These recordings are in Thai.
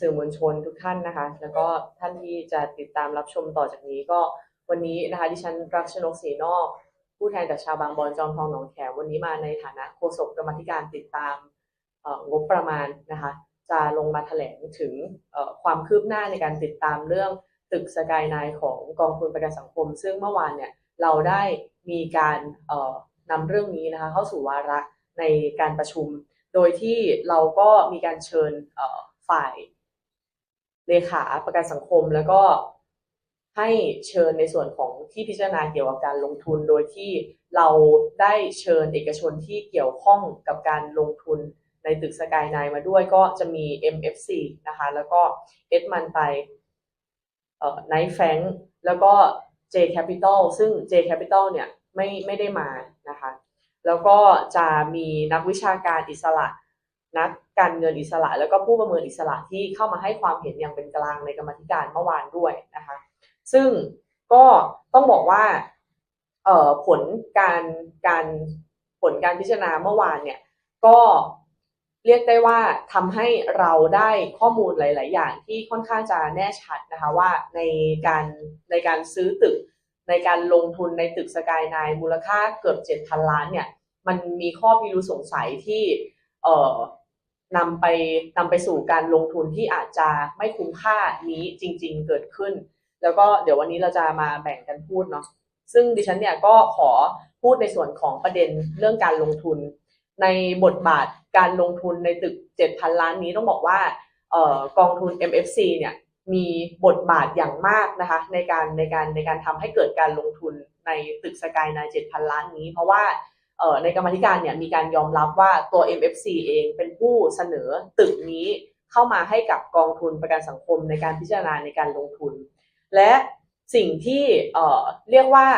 สื่อมวลชนทุกท่านนะคะ แล้วก็ท่านที่จะติดตามรับชมต่อจากนี้ก็วันนี้นะคะดิฉันรักชนกศรีนอก ผู้แทนจากชาวบางบอนจอมทองหนองแขมวันนี้มาในฐานะโฆษกกรรมธิการติดตามงบประมาณนะคะจะลงมาแถลงถึงความคืบหน้าในการติดตามเรื่องตึกสกายไนของกองทุนประกันสังคม ซึ่งเมื่อวานเนี่ยเราได้มีการนำเรื่องนี้นะคะเข้าสู่วาระในการประชุม โดยที่เราก็มีการเชิญฝ่าย เลขาประกันสังคม แล้วก็ให้เชิญในส่วนของที่พิจารณาเกี่ยวกับการลงทุน โดยที่เราได้เชิญเอกชนที่เกี่ยวข้องกับการลงทุนในตึกสกายไนมาด้วยก็จะมี MFC นะคะ แล้วก็เอ็ดมันไตเอ่อไนท์แฟงแล้วก็ J Capital ซึ่ง J Capital เนี่ยไม่ไม่ได้มานะคะ แล้วก็จะมีนักวิชาการอิสระ นักการเงินอิสระ แล้วก็ผู้ประเมินอิสระที่เข้ามาให้ความเห็นอย่างเป็นกลางในกรรมธิการเมื่อวานด้วยนะคะ ซึ่งก็ต้องบอกว่าเอ่อผลการการผลการพิจารณาเมื่อวานเนี่ยก็เรียกได้ว่าทำให้เราได้ข้อมูลหลาย ๆ อย่างที่ค่อนข้างจะแน่ชัดนะคะว่าในการในการซื้อตึก ในการลงทุนในตึกสกายไนมูลค่าเกือบ7,000 ล้านเนี่ยมันมีข้อพิรุธสงสัยที่เอ่อ นำไปนำไปสู่การลงทุนที่อาจจะไม่คุ้มค่านี้จริง ๆ เกิดขึ้น แล้วก็เดี๋ยววันนี้เราจะมาแบ่งกันพูดเนาะซึ่งดิฉันเนี่ยก็ขอพูดในส่วนของประเด็นเรื่องการลงทุน ในบทบาทการลงทุนในตึก 7,000 ล้านนี้ต้องบอกว่าออกองทุน MFC เนี่ยมีบทบาทอย่างมากนะคะในการในการในการทำให้เกิดการลงทุนในตึกสกายนา7,000ล้านนี้ เพราะว่า ในกรรมธิการเนี่ยมีการยอมรับว่าตัว MFC เองเป็นผู้เสนอตึกนี้เข้ามาให้กับกองทุนประกันสังคมในการพิจารณาในการลงทุน และสิ่งที่เอ่อเรียกว่า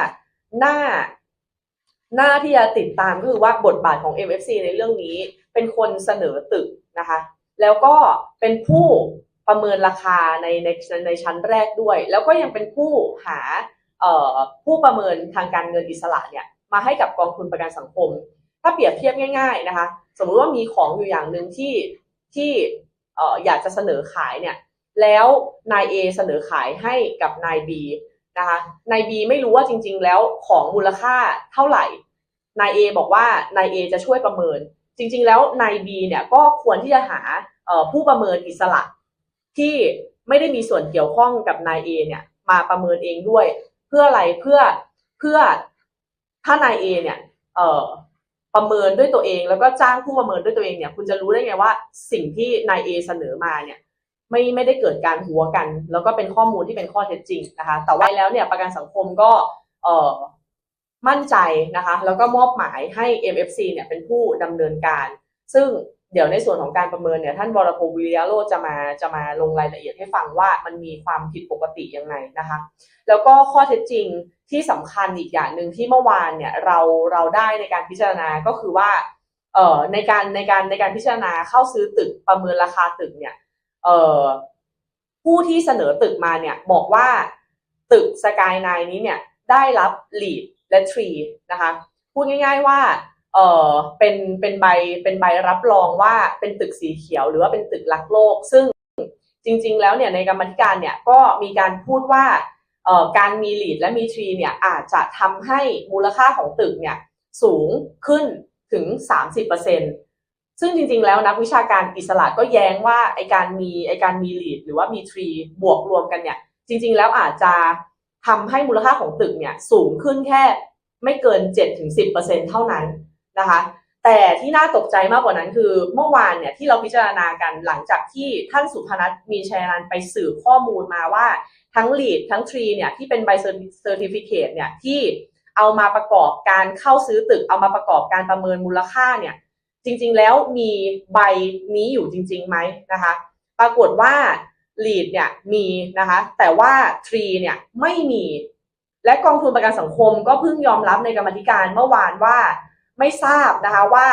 หน้าหน้าที่จะติดตามก็คือว่าบทบาทของ MFC ในเรื่องนี้เป็นคนเสนอตึกนะคะ แล้วก็เป็นผู้ประเมินราคาในในในชั้นแรกด้วย แล้วก็ยังเป็นผู้หาเอ่อผู้ประเมินทางการเงินอิสระเนี่ย มาให้กับกองทุนประกันสังคม ถ้าเปรียบเทียบง่าย ๆนะคะ สมมุติว่ามีของอยู่อย่างหนึ่งที่ที่เอ่ออยากจะเสนอขายเนี่ยแล้วนาย A เสนอขายให้กับนาย B นะคะนาย B ไม่รู้ว่าจริง ๆ แล้วของมูลค่าเท่าไหร่นาย A บอกว่านาย A จะช่วยประเมิน จริง ๆ แล้วนาย B เนี่ยก็ควรที่จะหาเอ่อผู้ประเมินอิสระ ที่ไม่ได้มีส่วนเกี่ยวข้องกับนาย A เนี่ยมาประเมินเองด้วย เพื่ออะไรเพื่อเพื่อ ถ้านายเอเนี่ยเอ่อประเมินด้วยตัวเองแล้วก็จ้างผู้ประเมินด้วยตัวเองเนี่ยคุณจะรู้ได้ไงว่าสิ่งที่นายเอเสนอมาเนี่ยไม่ไม่ได้เกิดการหัวกัน แล้วก็เป็นข้อมูลที่เป็นข้อเท็จจริงนะคะแต่ว่าแล้วเนี่ยประกันสังคมก็เอ่อมั่นใจนะคะแล้วก็มอบหมายให้ MFC เนี่ยเป็นผู้ดำเนินการ ซึ่ง เดี๋ยวในส่วนของการประเมินเนี่ยท่านวรพงศ์วิริยโรจะมาจะมาลงรายละเอียดให้ฟังว่ามันมีความผิดปกติยังไงนะคะ แล้วก็ข้อเท็จจริงที่สำคัญอีกอย่างหนึ่งที่เมื่อวานเนี่ยเราเราได้ในการพิจารณาก็คือว่าเอ่อในการในการในการพิจารณาเข้าซื้อตึกประเมินราคาตึกเนี่ยเอ่อผู้ที่เสนอตึกมาเนี่ยบอกว่าตึกสกายไนนี้เนี่ยได้รับ lead และ tree นะคะพูดง่าย ๆว่า เออเป็นเป็นใบเป็นใบรับรองว่าเป็นตึกสีเขียว หรือว่าเป็นตึกรักโลก ซึ่งจริง ๆ แล้วเนี่ยในกรรมธิการเนี่ยก็มีการพูดว่าเอ่อการมี lead และมี tree เนี่ยอาจจะทำให้มูลค่าของตึกเนี่ยสูงขึ้นถึง 30%ซึ่งจริง ๆ แล้วนักวิชาการอิสระก็แย้งว่าไอการมีไอการมีลีดหรือว่ามีทรีบวกรวมกันเนี่ยจริง ๆ แล้วอาจจะทำให้มูลค่าของตึกเนี่ยสูงขึ้นแค่ไม่เกิน 7-10%เท่านั้น นะคะ แต่ที่น่าตกใจมากกว่านั้นคือเมื่อวานเนี่ยที่เราพิจารณากันหลังจากที่ท่านสุพนัทมีชัยนันไปสืบข้อมูลมาว่าทั้ง lead ทั้ง tree เนี่ยที่เป็นใบเซอร์ติฟิเคตเนี่ยที่เอามาประกอบการเข้าซื้อตึก เอามาประกอบการประเมินมูลค่าเนี่ยจริงๆแล้วมีใบนี้อยู่จริงๆไหมนะคะ ปรากฏว่า lead เนี่ยมีนะคะแต่ว่า tree เนี่ยไม่มี และกองทุนประกันสังคมก็เพิ่งยอมรับในกรรมธิการเมื่อวานว่า ไม่ทราบนะคะว่า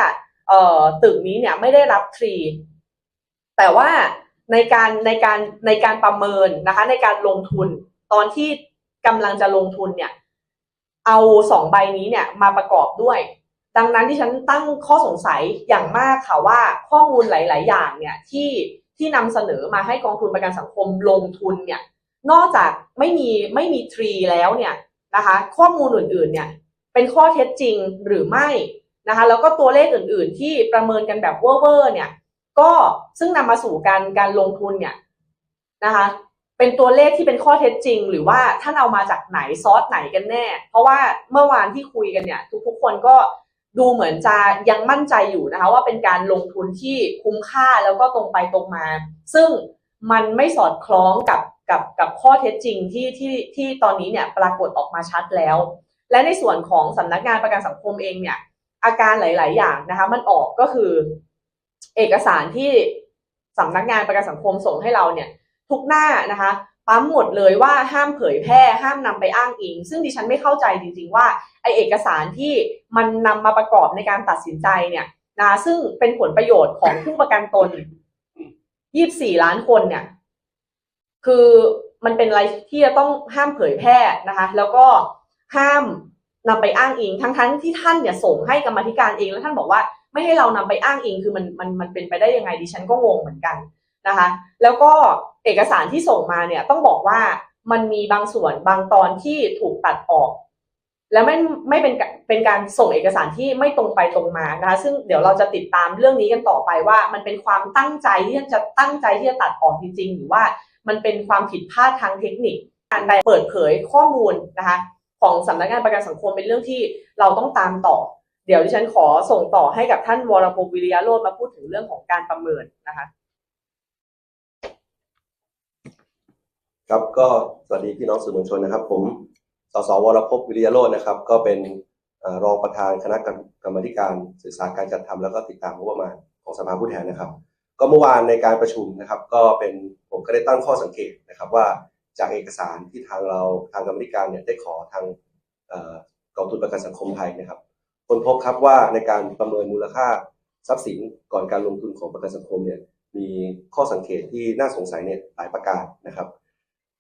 เออตึกนี้เนี่ยไม่ได้รับ tree แต่ว่าในการในการในการประเมินนะคะในการลงทุนตอนที่กำลังจะลงทุนเนี่ยเอาสองใบนี้เนี่ยมาประกอบด้วย ดังนั้นที่ฉันตั้งข้อสงสัยอย่างมากค่ะว่าข้อมูลหลาย ๆ อย่างเนี่ยที่ที่นำเสนอมาให้กองทุนประกันสังคมลงทุนเนี่ยนอกจากไม่มีไม่มีทรีแล้วเนี่ยนะคะข้อมูลอื่น ๆ เนี่ย เป็นข้อเท็จจริงหรือไม่นะคะแล้วก็ตัวเลขอื่น ๆ ที่ประเมินกันแบบเว่อร์เนี่ยก็ซึ่งนำมาสู่การการลงทุนเนี่ยนะคะเป็นตัวเลขที่เป็นข้อเท็จจริง หรือว่าท่านเอามาจากไหนซอสไหนกันแน่ เพราะว่าเมื่อวานที่คุยกันเนี่ยทุกๆคนก็ดูเหมือนจะยังมั่นใจอยู่นะคะว่าเป็นการลงทุนที่คุ้มค่าแล้วก็ตรงไปตรงมา ซึ่งมันไม่สอดคล้องกับกับกับข้อเท็จจริงที่ที่ที่ตอนนี้เนี่ยปรากฏออกมาชัดแล้ว และในส่วนของสำนักงานประกันสังคมเองเนี่ย อาการหลาย ๆ อย่างนะคะ มันออกก็คือ เอกสารที่สำนักงานประกันสังคมส่งให้เราเนี่ย ทุกหน้านะคะปั๊มหมดเลยว่าห้ามเผยแพร่ ห้ามนำไปอ้างอิง ซึ่งดิฉันไม่เข้าใจจริง ๆ ว่าไอเอกสารที่มันนำมาประกอบในการตัดสินใจเนี่ยนะซึ่งเป็นผลประโยชน์ของผู้ประกันตน 24 ล้านคนเนี่ย คือมันเป็นอะไรที่จะต้องห้ามเผยแพร่นะคะ แล้วก็ ห้ามนำไปอ้างอิงทั้งๆที่ท่านเนี่ยส่งให้กรรมธิการเองแล้วท่านบอกว่าไม่ให้เรานำไปอ้างอิงคือมันมันมันเป็นไปได้ยังไงดิฉันก็งงเหมือนกันนะคะ แล้วก็เอกสารที่ส่งมาเนี่ยต้องบอกว่ามันมีบางส่วนบางตอนที่ถูกตัดออก แล้วไม่ไม่เป็นกะเป็นการส่งเอกสารที่ไม่ตรงไปตรงมานะคะ ซึ่งเดี๋ยวเราจะติดตามเรื่องนี้กันต่อไปว่า มันเป็นความตั้งใจที่จะตั้งใจที่จะตัดออกจริงๆ หรือว่ามันเป็นความผิดพลาดทางเทคนิคการใดเปิดเผยข้อมูลนะคะ ของสำนักงานประกันสังคมเป็นเรื่องที่เราต้องตามต่อ เดี๋ยวดิฉันขอส่งต่อให้กับท่านวรพงศ์วิริยะโรจน์มาพูดถึงเรื่องของการประเมินนะคะ ครับก็สวัสดีพี่น้องสื่อมวลชนนะครับ ผมสสวรพวิริยโรจน์นะครับ ก็เป็นรองประธานคณะกรรมการศึกษาการจัดทำแล้วก็ติดตามงบประมาณของสภาผู้แทนนะครับ ก็เมื่อวานในการประชุมนะครับ ก็เป็นผมก็ได้ตั้งข้อสังเกตนะครับว่า จากเอกสารที่ทางเราทางกรรมธิการเนี่ยได้ขอทางกองทุนประกันสังคมไทยนะครับคนพบครับว่าในการประเมินมูลค่าทรัพย์สินก่อนการลงทุนของประกันสังคมเนี่ยมีข้อสังเกตที่น่าสงสัยเนี่ยหลายประการนะครับ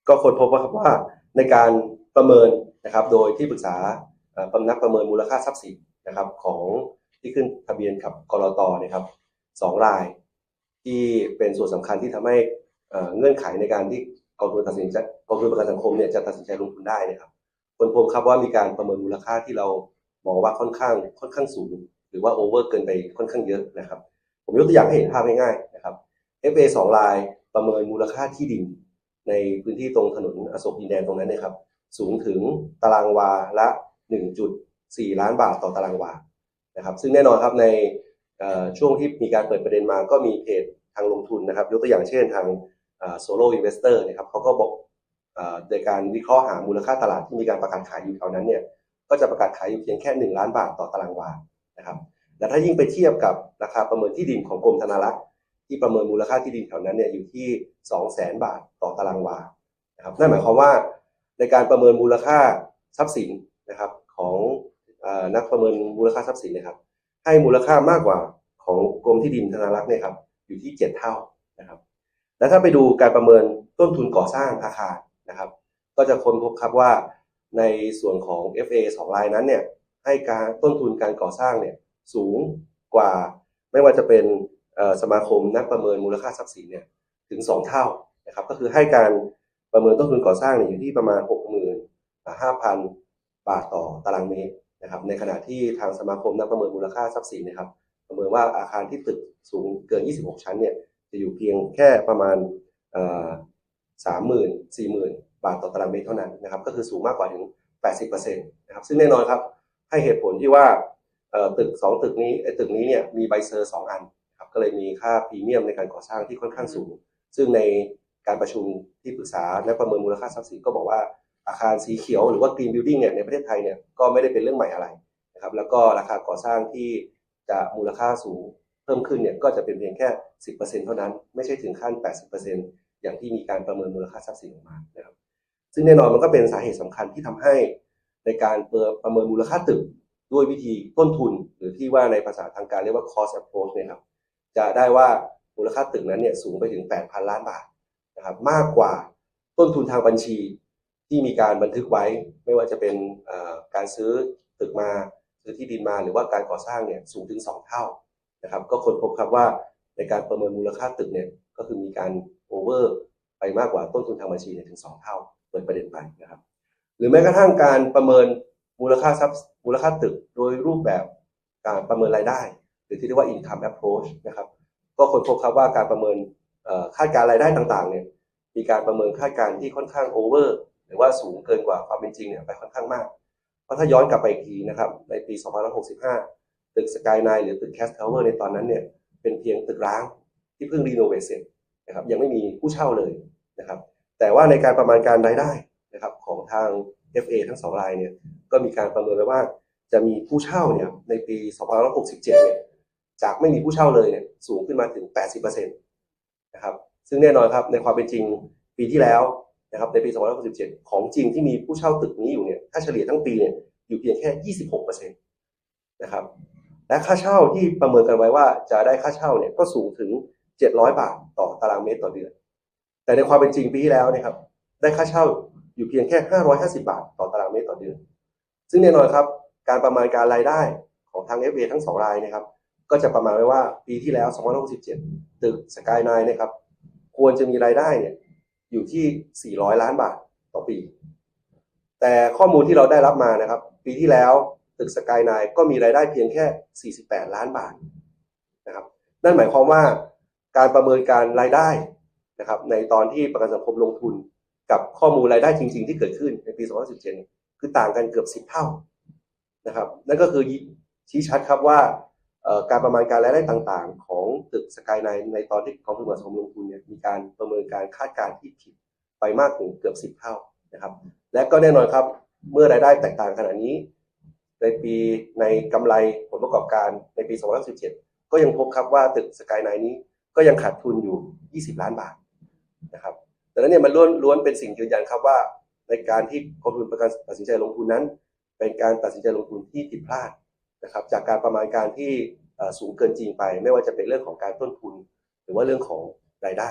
ก็คนพบว่าครับว่าในการประเมินนะครับโดยที่ปรึกษาเอ่อนักประเมินมูลค่าทรัพย์สินนะครับของที่ขึ้นทะเบียนกับกรตนะครับสองราย ที่เป็นส่วนสำคัญที่ทำให้เงื่อนไขในการที่ กองทุนตัดสินใจกองทุนประกันสังคมเนี่ยจะตัดสินใจลงทุนได้นะครับคนพบครับว่ามีการประเมินมูลค่าที่เรามองว่าค่อนข้างค่อนข้างสูง หรือว่าโอเวอร์เกินไปค่อนข้างเยอะนะครับ ผมยกตัวอย่างให้เห็นภาพง่ายๆนะครับ FA สองรายประเมินมูลค่าที่ดิน ในพื้นที่ตรงถนนอโศกดินแดนตรงนั้นเนะครับ สูงถึงตารางวาละ 1.4 ล้านบาทต่อตารางวานะครับ ซึ่งแน่นอนครับในช่วงที่มีการเปิดประเด็นมาก็มีเพจทางลงทุนนะครับ ยกตัวอย่างเช่นทาง โซโล่อินเวสเตอร์นะครับเขาก็บอกในการวิเคราะห์หามูลค่าตลาดที่มีการประกาศขายอยู่แถวนั้นเนี่ยก็จะประกาศขายอยู่เพียงแค่ 1 ล้านบาทต่อตารางวานะครับและถ้ายิ่งไปเทียบกับราคาประเมินที่ดินของกรมธนารักษ์ที่ประเมินมูลค่าที่ดินแถวนั้นเนี่ยอยู่ที่ 2 0 0 0 0 0บาทต่อตารางวานะครับนั่นหมายความว่าในการประเมินมูลค่าทรัพย์สินนะครับของอนักประเมินมูลค่าทรัพย์สินนะครับให้มูลค่ามากกว่าของกรมที่ดินธนารักษ์เนี่ยครับอยู่ที่ 7 เท่านะครับ และถ้าไปดูการประเมินต้นทุนก่อสร้างอาคารนะครับ ก็จะค้นพบครับว่าในส่วนของ FA สองรายนั้นเนี่ยให้การต้นทุนการก่อสร้างเนี่ยสูงกว่า ไม่ว่าจะเป็นสมาคมนักประเมินมูลค่าทรัพย์สินเนี่ยถึง 2 เท่านะครับก็คือให้การประเมินต้นทุนก่อสร้างเนี่ยอยู่ที่ประมาณ65,000 บาทต่อตารางเมตรนะครับในขณะที่ทางสมาคมนักประเมินมูลค่าทรัพย์สินนะครับประเมินว่าอาคารที่ตึกสูงเกิน 26 ชั้นเนี่ย จะอยู่เพียงแค่ประมาณสามหมื่นสี่หมื่นบาทต่อตารางเมตรเท่านั้นนะครับ ก็คือสูงมากกว่าถึง 80%นะครับ ซึ่งแน่นอนครับ ให้เหตุผลที่ว่าตึก 2 ตึกนี้ไอ้ตึกนี้เนี่ยมีใบเซอร์2อันครับก็เลยมีค่าพรีเมียมในการก่อสร้างที่ค่อนข้างสูง ซึ่งในการประชุมที่ปรึกษาและประเมินมูลค่าทรัพย์สินก็บอกว่าอาคารสีเขียวหรือว่า Green Building เนี่ยในประเทศไทยเนี่ยก็ไม่ได้เป็นเรื่องใหม่อะไรนะครับแล้วก็ราคาก่อสร้างที่จะมูลค่าสูง พิ่มขึ้นเนี่ยก็จะเป็นเพียงแค่ 10%เท่านั้น ไม่ใช่ถึงขั้น 80%อย่างที่มีการประเมินมูลค่าทรัพย์สินออกมานะครับซึ่งแน่นอนมันก็เป็นสาเหตุสำคัญที่ทำให้ในการประเมินมูลค่าตึกด้วยวิธีต้นทุน หรือที่ว่าในภาษาทางการเรียกว่า cost approach เนี่ยครับจะได้ว่ามูลค่าตึกนั้นเนี่ยสูงไปถึง 8,000 ล้านบาทนะครับมากกว่าต้นทุนทางบัญชีที่มีการบันทึกไว้ ไม่ว่าจะเป็นการซื้อตึกมาซื้อที่ดินมาหรือว่าการก่อสร้างเนี่ยสูงถึง 2 เท่า นะครับ ก็ค้นพบครับว่าในการประเมินมูลค่าตึกเนี่ยก็คือมีการโอเวอร์ไปมากกว่าต้นทุนทางบัญชีเนี่ยถึงสองเท่าเปิดประเด็นไปนะครับ หรือแม้กระทั่งการประเมินมูลค่าทรัพย์มูลค่าตึกโดยรูปแบบการประเมินรายได้ หรือที่เรียกว่า income approach นะครับ ก็ค้นพบครับว่าการประเมินเอ่อคาดการรายได้ต่างๆเนี่ยมีการประเมินคาดการที่ค่อนข้างโอเวอร์หรือว่าสูงเกินกว่าความเป็นจริงเนี่ยไปค่อนข้างมาก เพราะถ้าย้อนกลับไปอีกทีนะครับในปี 2565 ตึกสกายไนหรือตึกแคสทาวเวอร์ในตอนนั้นเนี่ยเป็นเพียงตึกร้างที่เพิ่งรีโนเวทเสร็จนะครับยังไม่มีผู้เช่าเลยนะครับ แต่ว่าในการประมาณการรายได้นะครับของทาง FA ทั้งสองรายเนี่ยก็มีการประเมินไว้ว่าจะมีผู้เช่าเนี่ยในปี 2567 เนี่ยจากไม่มีผู้เช่าเลยเนี่ยสูงขึ้นมาถึง 80%นะครับซึ่งแน่นอนครับในความเป็นจริงปีที่แล้วนะครับในปี 2567 ของจริงที่มีผู้เช่าตึกนี้อยู่เนี่ยถ้าเฉลี่ยทั้งปีเนี่ยอยู่เพียงแค่ 26%นะครับ และค่าเช่าที่ประเมินกันไว้ว่าจะได้ค่าเช่าเนี่ยก็สูงถึง 700 บาทต่อตารางเมตรต่อเดือน แต่ในความเป็นจริงปีที่แล้วนี่ยครับ ได้ค่าเช่าอยู่เพียงแค่ 550 บาท ต่อตารางเมตรต่อเดือน ซึ่งแน่นอนครับ การประมาณการรายได้ของทาง FA ทั้งสองรายนะครับ ก็จะประมาณไว้ว่าปีที่แล้ว2567 ตึกสกายไนนะครับ ควรจะมีรายได้เนี่ยอยู่ที่ 400 ล้านบาทต่อปี แต่ข้อมูลที่เราได้รับมานะครับ ปีที่แล้ว ตึกสกายไนก็มีรายได้เพียงแค่ 48 ล้านบาทนะครับ นั่นหมายความว่าการประเมินการรายได้นะครับในตอนที่ประกันสังคมลงทุนกับข้อมูลรายได้จริง ๆ ที่เกิดขึ้นในปี 2017 คือต่างกันเกือบ 10 เท่านะครับ นั่นก็คือชี้ชัดครับว่าการประมาณการรายได้ต่างๆ ของตึกสกายไนในตอนที่กองทุนประกันสังคมลงทุนเนี่ยมีการประเมินการคาดการณ์ที่ผิดไปมากถึงเกือบ 10 เท่านะครับ และก็แน่นอนครับเมื่อรายได้แตกต่างขนาดนี้ ในปีในกำไรผลประกอบการในปี 2017 ก็ยังพบครับว่าตึกสกายไนนี้ก็ยังขาดทุนอยู่ 20 ล้านบาทนะครับดังนั้นเนี่ยมันล้วนล้วนเป็นสิ่งยืนยันครับว่า ในการที่กองทุนประกันตัดสินใจลงทุนนั้น เป็นการตัดสินใจลงทุนที่ผิดพลาดนะครับ จากการประมาณการที่สูงเกินจริงไป ไม่ว่าจะเป็นเรื่องของการต้นทุน หรือว่าเรื่องของรายได้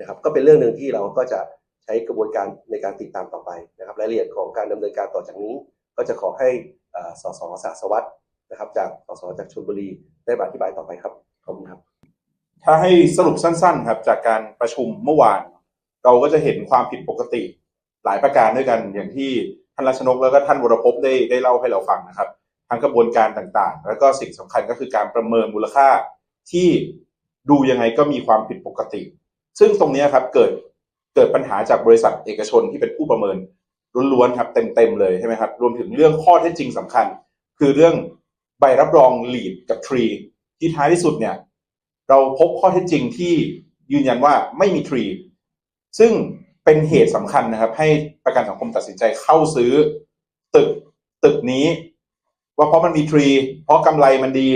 นะครับ ก็เป็นเรื่องหนึ่งที่เราก็จะใช้กระบวนการในการติดตามต่อไปนะครับ รายละเอียดของการดำเนินการต่อจากนี้ ก็จะขอให้เอ่อสสสะสวัสด์นะครับ จากสสจากชลบุรีได้อธิบายต่อไปครับขอบคุณครับ ถ้าให้สรุปสั้น ๆ ครับ จากการประชุมเมื่อวาน เราก็จะเห็นความผิดปกติ หลายประการด้วยกันอย่างที่ท่านรัชนกแล้วก็ท่านวรพได้ได้เล่าให้เราฟังนะครับทั้งกระบวนการต่างๆ แล้วก็สิ่งสำคัญก็คือการประเมินมูลค่าที่ดูยังไงก็มีความผิดปกติ ซึ่งตรงนี้ครับเกิดเกิดปัญหาจากบริษัทเอกชนที่เป็นผู้ประเมิน ล้วนๆครับเต็มๆเลยใช่ไหมครับรวมถึงเรื่องข้อเท็จจริงสำคัญ คือเรื่องใบรับรอง lead กับ tree ที่ท้ายที่สุดเนี่ยเราพบข้อเท็จจริงที่ยืนยันว่าไม่มีทรีซึ่งเป็นเหตุสำคัญนะครับ ให้ประกันสังคมตัดสินใจเข้าซื้อตึกตึกนี้ ว่าเพราะมันมีทรีเพราะกำไรมันดี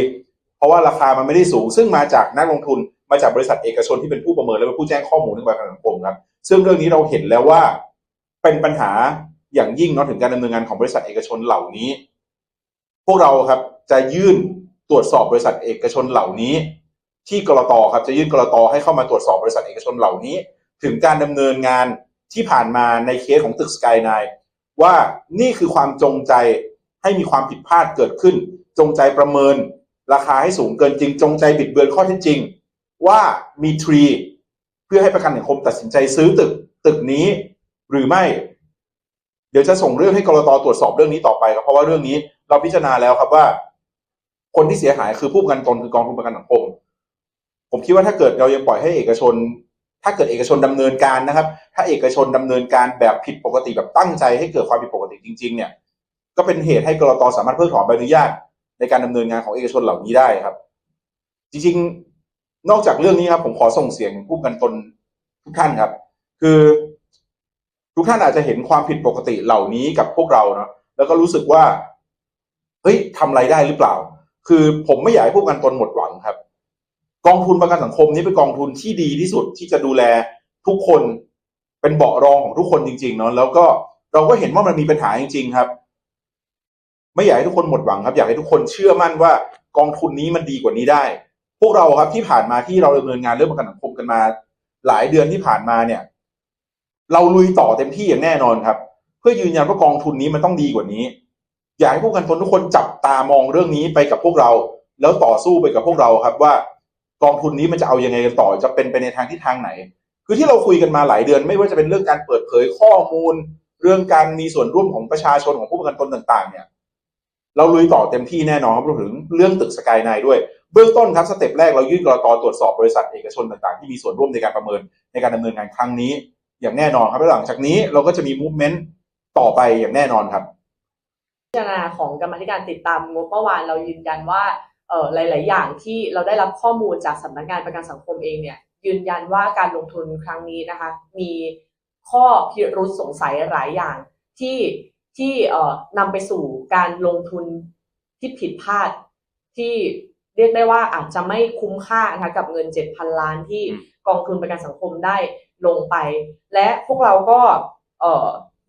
เพราะว่าราคามันไม่ได้สูง ซึ่งมาจากนักลงทุนมาจากบริษัทเอกชนที่เป็นผู้ประเมินและเป็นผู้แจ้งข้อมูลในประกันสังคมครับ ซึ่งเรื่องนี้เราเห็นแล้วว่าเป็นปัญหา อย่างยิ่งเนาะถึงการดำเนินงานของบริษัทเอกชนเหล่านี้ พวกเราครับจะยื่นตรวจสอบบริษัทเอกชนเหล่านี้ ที่กรตครับจะยื่นกรตให้เข้ามาตรวจสอบบริษัทเอกชนเหล่านี้ ถึงการดำเนินงานที่ผ่านมาในเคสของตึกสกายไนว่านี่คือความจงใจให้มีความผิดพลาดเกิดขึ้น จงใจประเมิน ราคาให้สูงเกินจริง จงใจบิดเบือนข้อเท็จจริง ว่ามีทรี เพื่อให้ประกันสังคมตัดสินใจซื้อตึกตึกนี้ หรือไม่ เดี๋ยวจะส่งเรื่องให้กรตตรวจสอบเรื่องนี้ต่อไปครับเพราะว่าเรื่องนี้เราพิจารณาแล้วครับว่า คนที่เสียหายคือผู้ประกันตนคือกองทุนประกันสังคม ผมคิดว่าถ้าเกิดเรายังปล่อยให้เอกชน ถ้าเกิดเอกชนดำเนินการนะครับ ถ้าเอกชนดำเนินการแบบผิดปกติแบบตั้งใจให้เกิดความผิดปกติจริง ๆ เนี่ย ก็เป็นเหตุให้กรตสามารถเพิกถอนใบอนุญาต ในการดำเนินงานของเอกชนเหล่านี้ได้ครับ จริงๆ นอกจากเรื่องนี้ครับผมขอส่งเสียงผู้ประกันตนทุกท่านครับ คือ ทุกท่านอาจจะเห็นความผิดปกติเหล่านี้กับพวกเราเนาะแล้วก็รู้สึกว่าเฮ้ยทำไรได้หรือเปล่า คือผมไม่อยากให้ผู้ประกันตนหมดหวังครับ กองทุนประกันสังคมนี้เป็นกองทุนที่ดีที่สุดที่จะดูแลทุกคนเป็นเบาะรองของทุกคนจริงๆเนาะแล้วก็เราก็เห็นว่ามันมีปัญหาจริงๆครับ ไม่อยากให้ทุกคนหมดหวังครับ อยากให้ทุกคนเชื่อมั่นว่ากองทุนนี้มันดีกว่านี้ได้ พวกเราครับที่ผ่านมาที่เราดำเนินงานเรื่องประกันสังคมกันมา หลายเดือนที่ผ่านมาเนี่ย เราลุยต่อเต็มที่อย่างแน่นอนครับ เพื่อยืนยันว่ากองทุนนี้มันต้องดีกว่านี้ อยากให้ผู้กันตนทุกคนจับตามองเรื่องนี้ไปกับพวกเรา แล้วต่อสู้ไปกับพวกเราครับว่ากองทุนนี้มันจะเอายังไงกันต่อจะเป็นไปในทางที่ทางไหน คือที่เราคุยกันมาหลายเดือน ไม่ว่าจะเป็นเรื่องการเปิดเผยข้อมูล เรื่องการมีส่วนร่วมของประชาชนของผู้ประกันตนต่าง ๆ เนี่ย เราลุยต่อเต็มที่แน่นอนครับรวมถึงเรื่องตึกสกายไนด้วยเบื้องต้นครับสเต็ปแรกเรายื่นกรตตรวจสอบบริษัทเอกชนต่างๆ ที่มีส่วนร่วมในการประเมินในการดำเนินงานครั้งนี้ อย่างแน่นอนครับแล้วหลังจากนี้เราก็จะมีมูฟเมนต์ต่อไปอย่างแน่นอนครับพิจารณาของกรรมาธิการติดตามงบเมื่อวานเรายืนยันว่าเอ่อหลาย ๆ อย่างที่เราได้รับข้อมูลจากสำนักงานประกันสังคมเองเนี่ยยืนยันว่าการลงทุนครั้งนี้นะคะ มีข้อพิรุษสงสัยหลายอย่างที่ที่เอ่อนำไปสู่การลงทุนที่ผิดพลาดที่เรียกได้ว่าอาจจะไม่คุ้มค่านะคะกับเงิน 7,000 ล้านที่อืมกองทุนประกันสังคมได้ ลงไป และพวกเราก็เ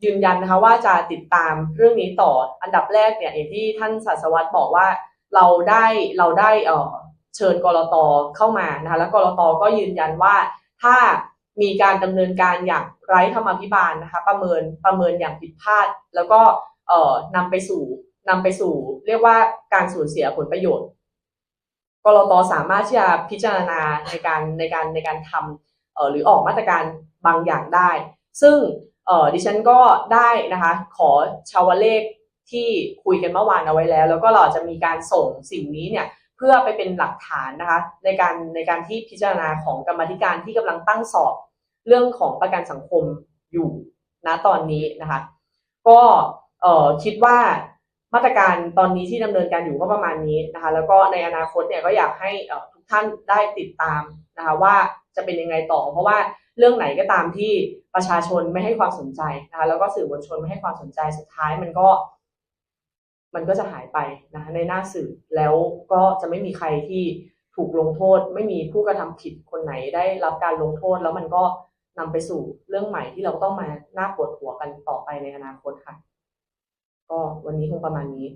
ยืนยันนะคะว่าจะติดตามเรื่องนี้ต่ออันดับแรกเนี่ยอย่างที่ท่านศาสวัตรบอกว่าเราได้เราได้เชิญกรตเข้ามานะคะแล้วกรตก็ยืนยันว่าถ้ามีการดำเนินการอย่างไร้ธรรมาภิบาลนะคะประเมินประเมินอย่างผิดพลาด แล้วก็เอ่อนำไปสู่นำไปสู่ เรียกว่าการสูญเสียผลประโยชน์กรตสามารถที่จะพิจารณาในการในการในการทำเอ่อ หรือออกมาตรการบางอย่างได้ ซึ่งดิฉันก็ได้นะคะขอชาวเลขที่คุยกันเมื่อวานเอาไว้แล้ว แล้วก็เราจะมีการส่งสิ่งนี้เนี่ยเพื่อไปเป็นหลักฐานนะคะในการในการที่พิจารณาของกรรมธิการที่กำลังตั้งสอบเรื่องของประกันสังคมอยู่ณตอนนี้นะคะ ก็เอ่อคิดว่ามาตรการตอนนี้ที่ดำเนินการอยู่ก็ประมาณนี้นะคะ แล้วก็ในอนาคตเนี่ยก็อยากให้ทุ ท่านได้ติดตามนะคะว่าจะเป็นยังไงต่อ เพราะว่าเรื่องไหนก็ตามที่ประชาชนไม่ให้ความสนใจนะคะแล้วก็สื่อมวลชนไม่ให้ความสนใจสุดท้ายมันก็ มันก็จะหายไปนะคะในหน้าสื่อแล้วก็จะไม่มีใครที่ถูกลงโทษ ไม่มีผู้กระทำผิดคนไหนได้รับการลงโทษ แล้วมันก็นำไปสู่เรื่องใหม่ที่เราต้องมาหน้าปวดหัวกันต่อไปในอนาคตค่ะ ก็วันนี้คงประมาณนี้